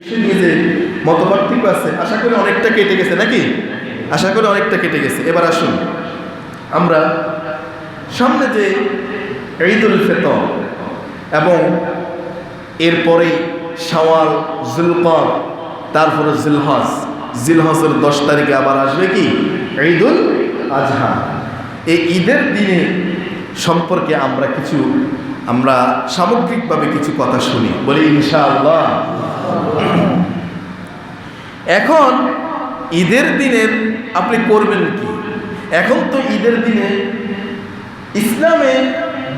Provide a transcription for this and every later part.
নিজে মতপার্থক্য আছে, আশা করি অনেকটা কেটে গেছে নাকি? আশা করি অনেকটা কেটে গেছে। এবার আসুন, আমরা সামনে যে ঈদুল ফিতর এবং এরপরেই শাওয়াল জুলকর তারপরে জিলহজ, জিলহজের দশ তারিখে আবার আসবে কি? ঈদুল আজহা। এই ঈদের দিনে সম্পর্কে আমরা কিছু, আমরা সামগ্রিকভাবে কিছু কথা শুনি। বলি ইনশাআল্লাহ। এখন ঈদের দিনের আপনি করবেন কি? এখন তো ঈদের দিনে ইসলামে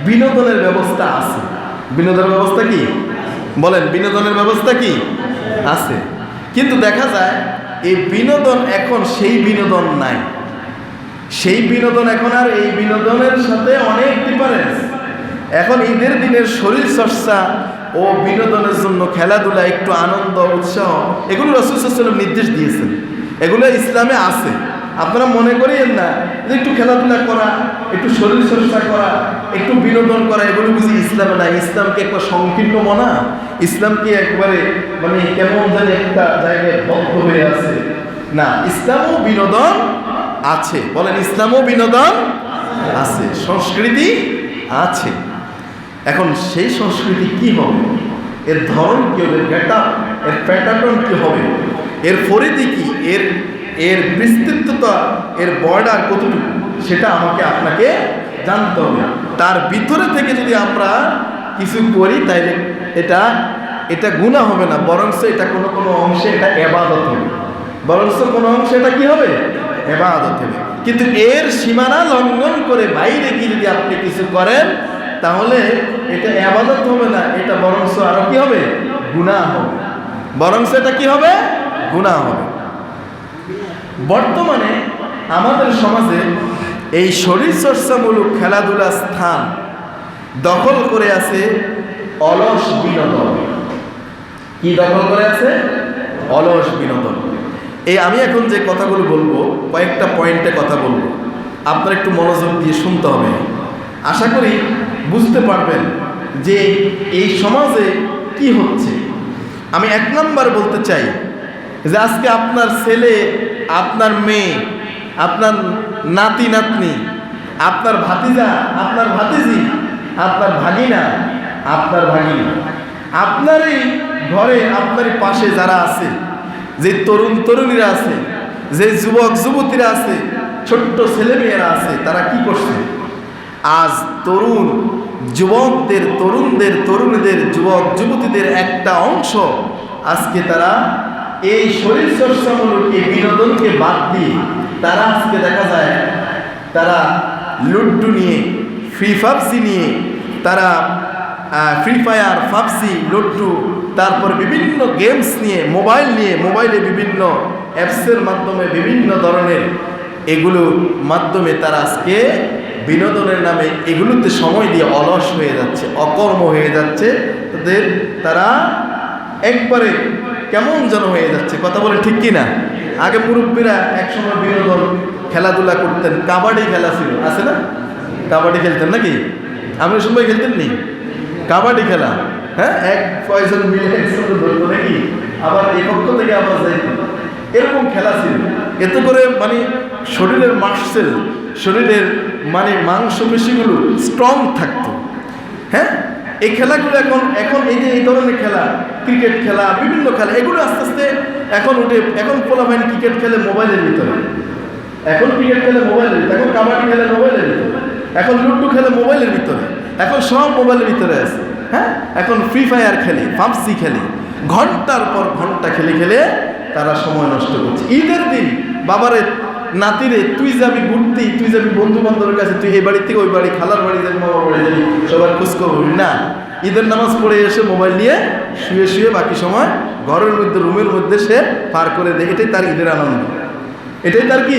বিনোদনের ব্যবস্থা আছে। বিনোদনের ব্যবস্থা কি? বলেন, বিনোদনের ব্যবস্থা কি? আছে। কিন্তু দেখা যায়, এই বিনোদন এখন সেই বিনোদন নাই। সেই বিনোদন এখন আর এই বিনোদনের সাথে অনেক ডিফারেন্স এখন ঈদের দিনের শরীর চর্চা ও বিনোদনের জন্য খেলাধুলা একটু আনন্দ, উৎসাহ, এগুলো রসুলাম নির্দেশ দিয়েছেন। এগুলো ইসলামে আছে। আপনারা মনে করিয়েন না যে একটু খেলাধুলা করা, একটু শরীর চর্চা করা, একটু বিনোদন করা, এগুলো বুঝি ইসলামে না ইসলামকে একটা সংকীর্ণ মনা। ইসলামকে একবারে মানে কেমন জানি একটা জায়গায় বদ্ধ হয়ে আছে। না, ইসলামও বিনোদন আছে। বলেন, ইসলামও বিনোদন আছে। সংস্কৃতি আছে। এখন সেই সংস্কৃতি কি হবে? এর ধরন কি হবে? গেটা এর প্যাটার্ন কি হবে? এর পরিধি কি? এর এর বিস্তৃততা, এর বর্ডার কতটুকু? সেটা আমাকে আপনাকে জানতে হবে। তার ভিতরে থেকে যদি আমরা কিছু করি, তাইলে এটা এটা গুণা হবে না, বরঞ্চ এটা কোনো কোনো অংশে এটা এবাদত হবে। বরঞ্চ কোনো অংশে এটা কি হবে? এবাদত হবে। কিন্তু এর সীমানা লঙ্ঘন করে বাইরে গিয়ে যদি আপনি কিছু করেন তাহলে এটা আবাদত হবে না, এটা বরংস আরও কি হবে? গুণা হবে। বরংস এটা কি হবে? গুণা হবে। বর্তমানে আমাদের সমাজে এই শরীরচর্চামূলক খেলাধুলার স্থান দখল করে আছে অলস বিনোদন। কি দখল করে আছে? অলস বিনোদন। এই আমি এখন যে কথাগুলো বলব, কয়েকটা পয়েন্টে কথা বলব। আপনার একটু মনোযোগ দিয়ে শুনতে হবে। আশা করি বুঝতে পারবেন যে এই সমাজে কি হচ্ছে। আমি এক নাম্বার বলতে চাই যে আজকে আপনার ছেলে, আপনার মেয়ে, আপনার নাতি, নাতনি, আপনার ভাতিজা, আপনার ভাতিজি, আপনার ভাগিনা আপনার ভাগিনা, আপনারই ঘরে, আপনারই পাশে যারা আছে, যে তরুণ তরুণীরা আছে, যে যুবক, যুবতীরা আছে, ছোট্ট ছেলেমেয়েরা আছে, তারা কি করছে? আজ তরুণ যুবকদের, তরুণদের, তরুণীদের, যুবক, যুবতীদের একটা অংশ। আজকে তারা এই শরীর চর্চামূলক এই বিনোদনকে বাদ দিয়ে তারা আজকে দেখা যায় তারা লুড্ডু নিয়ে, ফ্রি ফাবসি নিয়ে, তারা ফ্রি ফায়ার ফাবসি লুড্ডু, তারপর বিভিন্ন গেমস নিয়ে, মোবাইল নিয়ে, মোবাইলে বিভিন্ন অ্যাপসের মাধ্যমে বিভিন্ন ধরনের এগুলো মাধ্যমে তারা আজকে বিনোদনের নামে এগুলোতে সময় দিয়ে অলস হয়ে যাচ্ছে, অকর্ম হয়ে যাচ্ছে। তাদের তারা একবারে কেমন যেন হয়ে যাচ্ছে, কথা বলে ঠিক কি না? আগে মুরব্বীরা একসময় বিনোদন খেলাধুলা করতেন, কাবাডি খেলা ছিল, আছে না? কাবাডি খেলতেন নাকি? ওই সময় খেলতেন নি? কাবাডি খেলা হ্যাঁ? এক কয়জন মিলে একসাথে ধরতো নাকি? আবার এই পক্ষ থেকে আবার যাইতো। এরকম খেলা ছিল। এতে করে মানে শরীরের মাসেল শরীরের মানে মাংসপেশিগুলো স্ট্রং থাকতো। হ্যাঁ? এই খেলাগুলো এখন এখন এই যে এই ধরনের খেলা ক্রিকেট খেলা, বিভিন্ন খেলা, এগুলো আস্তে আস্তে এখন উঠে, এখন পোলা ভাইন ক্রিকেট খেলে মোবাইলের ভিতরে। এখন ক্রিকেট খেলে মোবাইলের ভিতরে, এখন কাবাডি খেলে মোবাইলের ভিতরে, এখন লুডু খেলে মোবাইলের ভিতরে, এখন সব মোবাইলের ভিতরে আছে। হ্যাঁ? এখন ফ্রি ফায়ার খেলে, পাবজি খেলে, ঘণ্টার পর ঘণ্টা খেলে খেলে তারা সময় নষ্ট করছে। ঈদের দিন বাবারে, নাতিরে, তুই যাবি ঘুরতে, তুই যাবি বন্ধু বান্ধবের কাছে, তুই এই বাড়ি থেকে ওই বাড়ি, খালার বাড়ি যাবি, মামার বাড়ি যাবি, সবার খোঁজখবর না, ঈদের নামাজ পড়ে এসে মোবাইল নিয়ে শুয়ে শুয়ে বাকি সময় ঘরের মধ্যে, রুমের মধ্যে সে পার করে দেয়। এটাই তার ঈদের আনন্দ। এটাই তার কি?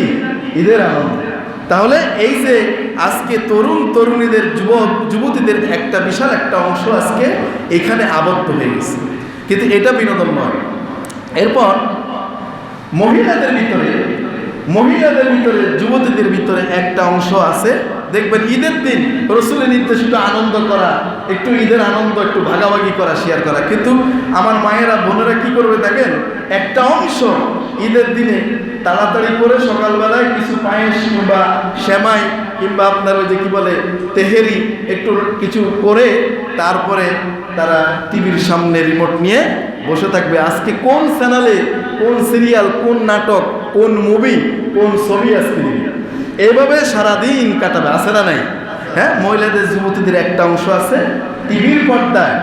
ঈদের আনন্দ। তাহলে এই যে আজকে তরুণ তরুণীদের, যুবক, যুবতীদের একটা বিশাল একটা অংশ আজকে এখানে আবদ্ধ হয়ে গেছে। কিন্তু এটা বিনোদন নয়। এরপর মহিলাদের ভিতরে মহিলাদের ভিতরে, যুবতীদের ভিতরে একটা অংশ আছে। দেখবেন ঈদের দিন রসুলের নির্দেশিত আনন্দ করা, একটু ঈদের আনন্দ, একটু ভাগাভাগি করা শেয়ার করা। কিন্তু আমার মায়েরা, বোনেরা কি করবে দেখেন? একটা অংশ ঈদের দিনে তাড়াতাড়ি করে সকালবেলায় কিছু পায়েস কিংবা শ্যামাই কিংবা আপনার ওই যে কি বলে, তেহেরি একটু কিছু করে তারপরে তারা টিভির সামনে রিমোট নিয়ে বসে থাকবে। আজকে কোন চ্যানেলে কোন সিরিয়াল কোন নাটক, কোন মুভি কোন ছবি আজকে এইভাবে সারাদিন কাটাবে, আছে না নাই? হ্যাঁ মহিলাদের, যুবতীদের একটা অংশ আছে টিভির পর্দায়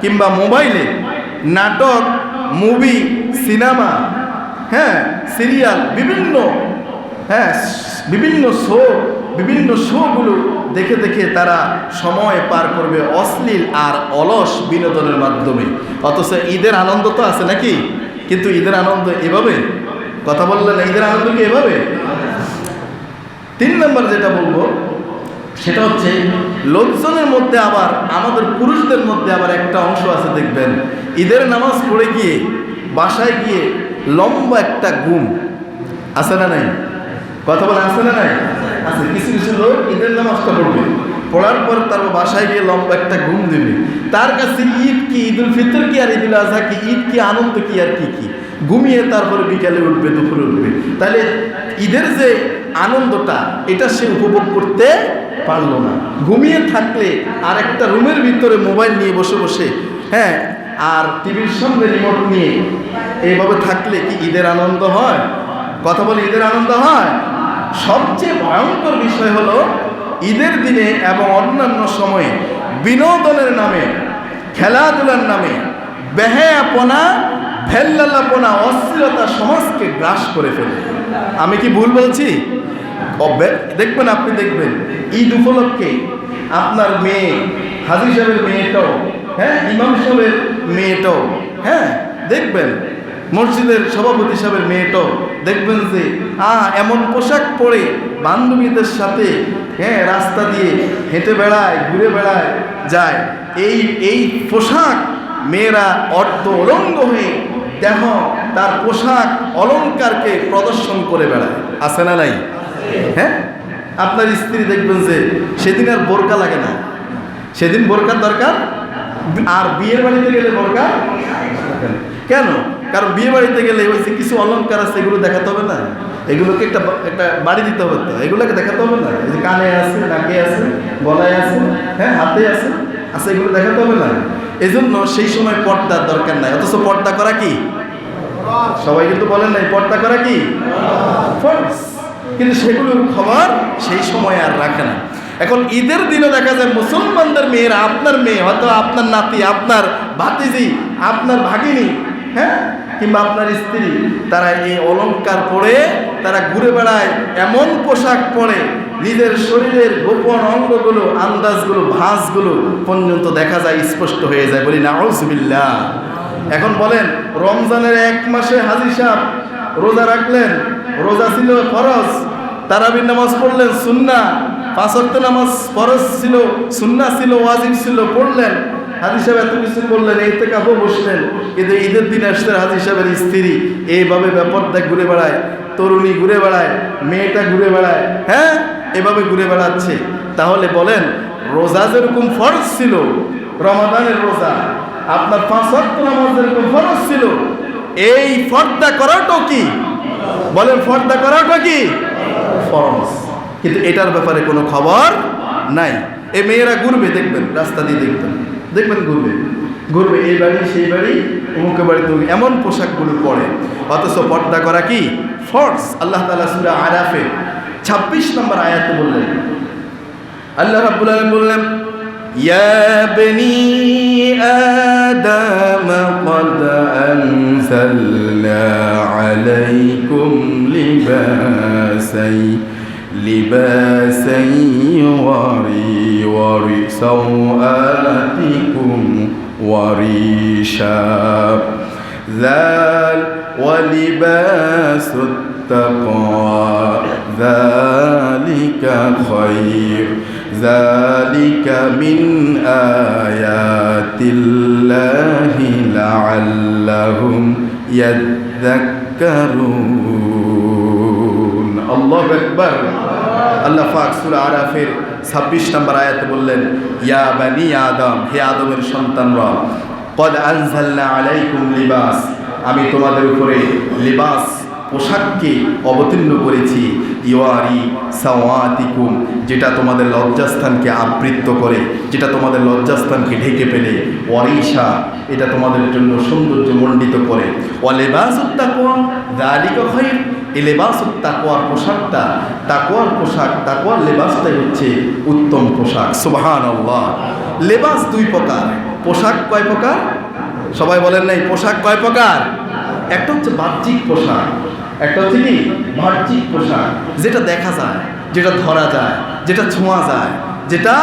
কিংবা মোবাইলে নাটক মুভি সিনেমা হ্যাঁ সিরিয়াল, বিভিন্ন হ্যাঁ বিভিন্ন শো, বিভিন্ন শোগুলো দেখে দেখে তারা সময় পার করবে অশ্লীল আর অলস বিনোদনের মাধ্যমে। অথচ ঈদের আনন্দ তো আছে নাকি? কিন্তু ঈদের আনন্দ এভাবে? কথা বললেন ঈদের আনন্দ কি এভাবে? তিন নম্বর যেটা বলব, সেটা হচ্ছে লোকজনের মধ্যে আবার, আমাদের পুরুষদের মধ্যে আবার একটা অংশ আছে, দেখবেন। ঈদের নামাজ পড়ে গিয়ে, বাসায় গিয়ে লম্বা একটা ঘুম আছে না নাই? কথা বলে আছে না নাই? আছে, কিছু কিছু লোক ঈদের নামাজটা পড়বে। পড়ার পর তার বাসায় গিয়ে লম্বা একটা ঘুম দেবে। তার কাছে ঈদ কি, ঈদুল ফিতর কি আর ঈদুল আজহা কি? ঈদ কি, আনন্দ কি আর কি কি? ঘুমিয়ে তারপরে বিকালে উঠবে, দুপুরে উঠবে। তাহলে ঈদের যে আনন্দটা, এটা সে উপভোগ করতে পারল না। ঘুমিয়ে থাকলে আর একটা রুমের ভিতরে মোবাইল নিয়ে বসে বসে হ্যাঁ আর টিভির সামনে রিমোট নিয়ে এইভাবে থাকলে কি ঈদের আনন্দ হয়? কথা বলে, ঈদের আনন্দ হয়? সবচেয়ে ভয়ঙ্কর বিষয় হলো ঈদের দিনে এবং অন্যান্য সময়ে বিনোদনের নামে, খেলাধুলার নামে বেহায়াপনা, ভেল্লালাপনা অস্থিরতা সমাজকে গ্রাস করে ফেলে। আমি কি ভুল বলছি? দেখবেন, আপনি দেখবেন, ঈদ উপলক্ষে আপনার মেয়ে, হাজির সাহেবের মেয়েটাও হ্যাঁ ইমাম সাহেবের মেয়েটাও হ্যাঁ দেখবেন মসজিদের সভাপতি সাহেবের মেয়েটাও দেখবেন যে আ এমন পোশাক পরে বান্ধবীদের সাথে হ্যাঁ রাস্তা দিয়ে হেঁটে বেড়ায়, ঘুরে বেড়ায় যায়। এই এই পোশাক মেয়েরা অর্ধ অলঙ্গ হয়ে দেহ, তার পোশাক অলংকারকে প্রদর্শন করে বেড়ায়। আছে না নাই? হ্যাঁ? আপনার স্ত্রী দেখবেন যে, সেদিন আর বোরকা লাগে না। সেদিন বোরকার দরকার? আর বিয়ের বাড়িতে গেলে বোরকা? কেন? কারণ বিয়ে বাড়িতে গেলে ওই যে কিছু অলংকার আছে, এগুলো দেখাতে হবে না। এগুলোকে একটা একটা বাড়ি দিতে হবে তো। এগুলোকে দেখাতে হবে না। এই যে কানে আছে, নাকে আছে, গলায় আছে হ্যাঁ হাতে আছে আছে, এগুলো দেখাতে হবে না। এই জন্য সেই সময় পর্দার দরকার নাই। অথচ পর্দা করা কি? সবাই কিন্তু বলেন নাই, পর্দা করা কি। কিন্তু সেগুলোর খবর সেই সময় আর রাখে না। এখন ঈদের দিনে দেখা যায় মুসলমানদের মেয়েরা, আপনার মেয়ে, হয়তো আপনার নাতি, আপনার ভাতিজি, আপনার ভাগিনী হ্যাঁ কিংবা আপনার স্ত্রী, তারা এই অলংকার পরে তারা ঘুরে বেড়ায়, এমন পোশাক পরে নিজের শরীরের গোপন অঙ্গগুলো, আন্দাজগুলো, ভাঁজগুলো পর্যন্ত দেখা যায়, স্পষ্ট হয়ে যায়। বলি না এখন বলেন, রমজানের এক মাসে হাজি সাহেব রোজা রাখলেন, রোজা ছিল ফরজ, তারাবির নামাজ পড়লেন সুন্না পাঁচ নামাজ ফরজ ছিল সুন্না ছিল, ওয়াজিব ছিল, পড়লেন। হাজি সাহেব এত কিছু করলেন এই থেকে আপু বসলেন। কিন্তু ঈদের দিন আসতেন হাজি সাহেবের স্ত্রী। এইভাবে ব্যাপারটা ঘুরে বেড়ায়, তরুণী ঘুরে বেড়ায়, মেয়েটা ঘুরে বেড়ায় হ্যাঁ? এভাবে ঘুরে বেড়াচ্ছে। তাহলে বলেন, রোজা যেরকম ফরজ ছিল, রমাদানের রোজা, আপনার পাঁচ নামাজ যেরকম ফরজ ছিল, এই ফর্দা করাটাও কি? বলেন, ফর্দা করাটা কি? ফরজ। কিন্তু এটার ব্যাপারে কোনো খবর নাই। এ মেয়েরা ঘুরবে, দেখবেন, রাস্তা দিয়ে দেখবেন। দেখবেন ঘুরবে ঘুরবে এই বাড়ি সেই বাড়ি অমুকের বাড়ি তুমি এমন পোশাকগুলো পরে অথচ পর্দা করা কি ফর্স আল্লাহ তালা সুরা আরাফে ছাব্বিশ নম্বর আয়াতে বললেন আল্লাহ রাব্বুল আলামিন বললেন ইয়া বনি আদম قد أنزلنا عليكم لباسا لباسا يواري وري سوآتكم وريشا. ذال ولباس التقوى. ذلك خير. ذلك من آيات الله لعلهم يذكرون. الله أكبر. আল্লাহ পাক সূরা আরাফের 26 নম্বর আয়াতে বললেন, ইয়া বানি আদম, হে আদমের সন্তানরা, কদ আনজালনা আলাইকুম লিবাস। আমি তোমাদের উপরে লিবাস পোশাককে অবতীর্ণ করেছি। ইওয়ারি সাওয়াতিকুম, যেটা তোমাদের লজ্জাস্থানকে আবৃত্ত করে, যেটা তোমাদের লজ্জাস্থানকে ঢেকে ফেলে। ওয়ারিশা, এটা তোমাদের জন্য সৌন্দর্য মণ্ডিত করে। ওয়ালেবাসুত তাকওয়া যালিকা খায়র এই লেবাস তাকোয়ার পোশাকটা। তাকোয়ার পোশাক তাকোয়ার লেবাসটাই হচ্ছে উত্তম পোশাক, সুবহানাল্লাহ। লেবাস দুই প্রকার, পোশাক কয় প্রকার? সবাই বলেন নাই, পোশাক কয় প্রকার? একটা হচ্ছে বাহ্যিক পোশাক, একটা হচ্ছে কি? বাহ্যিক পোশাক, যেটা দেখা যায়, যেটা ধরা যায়, যেটা ছোঁয়া যায়, যেটা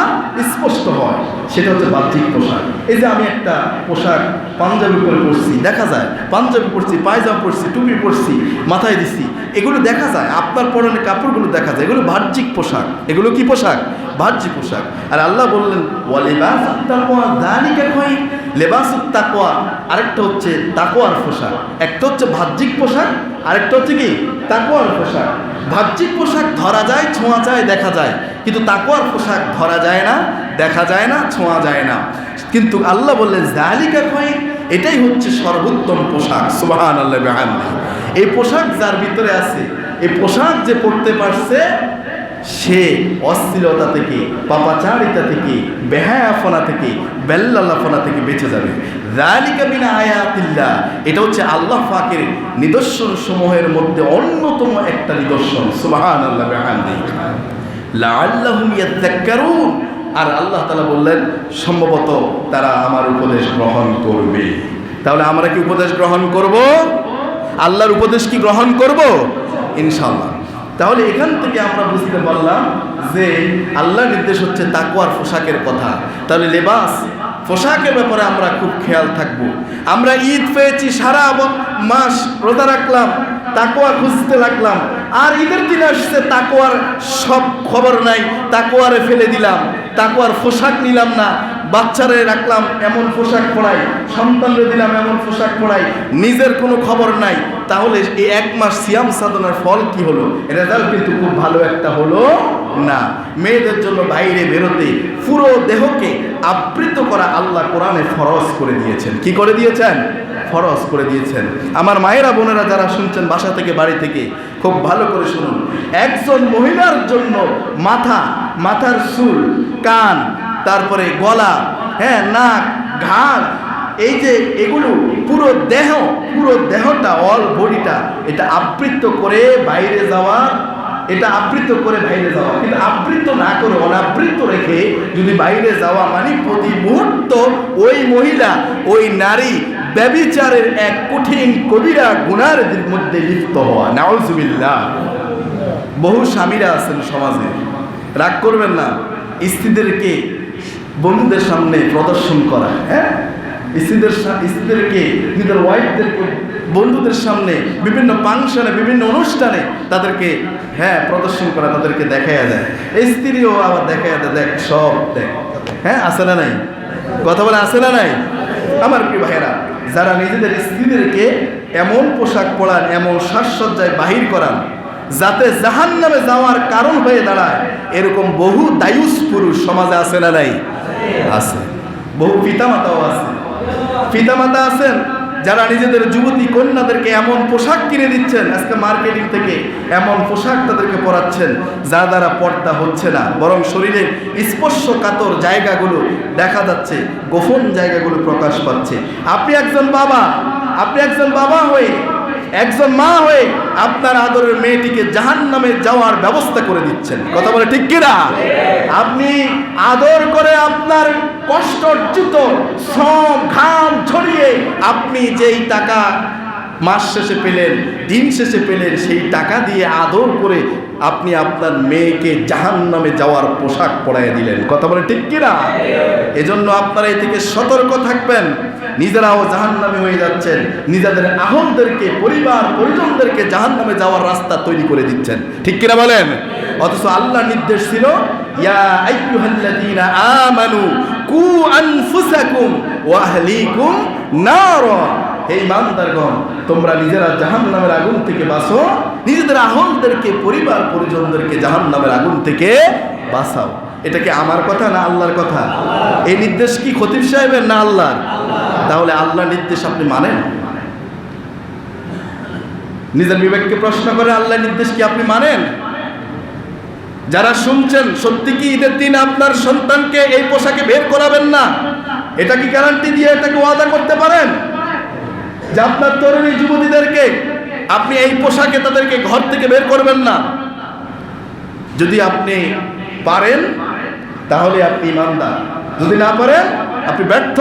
স্পষ্ট হয়। সেটা হচ্ছে বাহ্যিক পোশাক। এই যে আমি একটা পোশাক পাঞ্জাবি পরে পরছি, দেখা যায়, পাঞ্জাবি পরছি, পায়জামা পরছি, টুপি পরছি, মাথায় দিছি, এগুলো দেখা যায়, আপনার পরনে কাপড়গুলো দেখা যায়, এগুলো বাহ্যিক পোশাক। এগুলো কি পোশাক? বাহ্যিক পোশাক। আর আল্লাহ বললেন ওয়ালিবাস তাকওয়া যালিকা খায়র লেবাসুত তাকওয়া, আরেকটা হচ্ছে তাকোয়ার পোশাক। একটা হচ্ছে বাহ্যিক পোশাক, আরেকটা হচ্ছে কি? তাকওয়ার পোশাক। বাহ্যিক পোশাক ধরা যায়, ছোঁয়া যায়, দেখা যায়। কিন্তু তাকোয়ার পোশাক ধরা যায় না দেখা যায় না, ছোঁয়া যায় না। কিন্তু আল্লাহ বললেন জালিকা খায়র এটাই হচ্ছে সর্বোত্তম পোশাক। সুবহানাল্লাহ বিহামদি। এই পোশাক যার ভিতরে আছে, এই পোশাক যে পড়তে পারছে, সে অস্থিরতা থেকে, পাপাচারিতা থেকে বেহায়াফনা থেকে বেল্লাল্লাফনা থেকে বেঁচে যাবে। রালিকা বিনা আয়াতিল্লাহ। এটা হচ্ছে আল্লাহ ফাকের নিদর্শন সমূহের মধ্যে অন্যতম একটা নিদর্শন। সুবাহান আল্লাহ বেহান্দি লাআল্লাহুম ইয়াযাক্কারুন আর আল্লাহ তালা বললেন, সম্ভবত তারা আমার উপদেশ গ্রহণ করবে। তাহলে আমরা কি উপদেশ গ্রহণ করব? আল্লাহর উপদেশ কি গ্রহণ করব? ইনশাল্লাহ তাহলে এখান থেকে আমরা বুঝতে পারলাম যে আল্লাহ নির্দেশ হচ্ছে তাকুয়ার পোশাকের কথা। তাহলে লেবাস, পোশাকের ব্যাপারে আমরা খুব খেয়াল থাকব। আমরা ঈদ পেয়েছি সারা মাস রোজা রাখলাম। তাকুয়া খুঁজতে লাগলাম। আর ঈদের দিন আসছে তাকুয়ার সব খবর নাই তাকুয়ারে ফেলে দিলাম। তাকুয়ার পোশাক নিলাম না, বাচ্চারে রাখলাম এমন পোশাক পরাই, সন্তানরে দিলাম এমন পোশাক পরাই, নিজের কোনো খবর নাই। তাহলে এই এক মাস সিয়াম সাধনার ফল কি হলো? রেজাল্ট কিন্তু খুব ভালো একটা হলো না। মেয়েদের জন্য বাইরে বেরোতে পুরো দেহকে আবৃত করা আল্লাহ কোরআনে ফরজ করে দিয়েছেন। কি করে দিয়েছেন? ফরজ করে দিয়েছেন। আমার মায়েরা, বোনেরা যারা শুনছেন বাসা থেকে, বাড়ি থেকে, খুব ভালো করে শুনুন। একজন মহিলার জন্য মাথা, মাথার চুল, কান, তারপরে গলা হ্যাঁ নাক, ঘাড়, এই যে এগুলো, পুরো দেহ, পুরো দেহটা অল বডিটা এটা আবৃত করে বাইরে যাওয়া, এটা আবৃত করে বাইরে যাওয়া। কিন্তু আবৃত না করে অনাবৃত রেখে যদি বাইরে যাওয়া মানে প্রতি মুহূর্ত ওই মহিলা, ওই নারী ব্যবিচারের এক কঠিন কবিরা গুনার মধ্যে লিপ্ত হওয়া। নাউজুবিল্লাহ। বহু স্বামীরা আছেন সমাজে। রাগ করবেন না। স্ত্রীদেরকে বন্ধুদের সামনে প্রদর্শন করা হ্যাঁ? স্ত্রীদের স্ত্রীদেরকে, নিজের ওয়াইফদেরকে বন্ধুদের সামনে বিভিন্ন ফাংশনে বিভিন্ন অনুষ্ঠানে তাদেরকে হ্যাঁ প্রদর্শন করা তাদেরকে দেখাইয়া যায় স্ত্রীও আবার দেখাইয়া দেয়, দেখ, সব দেখ। হ্যাঁ আছে না নাই? কথা বলে আছে না নাই? আমার প্রিয় ভাইয়েরা, যারা নিজেদের স্ত্রীদেরকে এমন পোশাক পরান, এমন সাজসজ্জায় বাহির করান, যাতে জাহান নামে যাওয়ার কারণ হয়ে দাঁড়ায়, এরকম বহু দায়ুস পুরুষ সমাজে আছে না নাই? আছে। বহু পিতামাতাও আছে। পিতামাতা আছেন? যারা নিজেদের যুবতী কন্যাদেরকে এমন পোশাক কিনে দিচ্ছেন, আজকে মার্কেটিং থেকে এমন পোশাক তাদেরকে পরাচ্ছেন যা দ্বারা পর্দা হচ্ছে না। বরং শরীরের স্পর্শকাতর জায়গাগুলো দেখা যাচ্ছে, গোপন জায়গাগুলো প্রকাশ পাচ্ছে। আপনি একজন বাবা, আপনি একজন বাবা হয়ে একজন মা হয়ে আপনার আদরের মেয়েটিকে জাহান নামে যাওয়ার ব্যবস্থা করে দিচ্ছেন। কথা বলে ঠিক কিনা? আপনি আদর করে আপনার কষ্ট অর্জিত শ্রম, ঘাম ছড়িয়ে আপনি যেই টাকা মাস শেষে পেলেন, দিন শেষে পেলেন, সেই টাকা দিয়ে আদর করে আপনি আপনার মেয়েকে জাহান নামে যাওয়ার পোশাক পরাইয়া দিলেন। কথা বলে ঠিক কিনা? এজন্য আপনারা এই থেকে সতর্ক থাকবেন। নিজেরাও জাহান নামে হয়ে যাচ্ছেন। নিজেদের আহমদেরকে, পরিবার, পরিজনদেরকে জাহান নামে যাওয়ার রাস্তা তৈরি করে দিচ্ছেন। ঠিক কিনা বলেন? অথচ আল্লাহ নির্দেশ ছিল, ইয়া আমানু কু আনফুসাকুম ওয়া নারা। হে ইমানদারগণ, তোমরা নিজেরা জাহান নামের আগুন থেকে বাঁচো। নিজেদের আহলদেরকে, পরিবার পরিজনদেরকে জাহান নামের আগুন থেকে বাঁচাও। এটা কি আমার কথা না আল্লাহর কথা? এই নির্দেশ কি খতিব সাহেবের না আল্লাহর? তাহলে আল্লাহর নির্দেশ আপনি মানেন? নিজের বিবেককে প্রশ্ন করে আল্লাহর নির্দেশ কি আপনি মানেন? যারা শুনছেন, সত্যি কি ঈদের দিন আপনার সন্তানকে এই পোশাকে বের করাবেন না? এটা কি গ্যারান্টি দিয়ে এটাকে ওয়াদা করতে পারেন? যে আপনার তরুণী যুবতীদেরকে আপনি এই পোশাকে তাদেরকে ঘর থেকে বের করবেন না। যদি আপনি পারেন, তাহলে আপনি ইমানদার। যদি না পারেন, আপনি ব্যর্থ।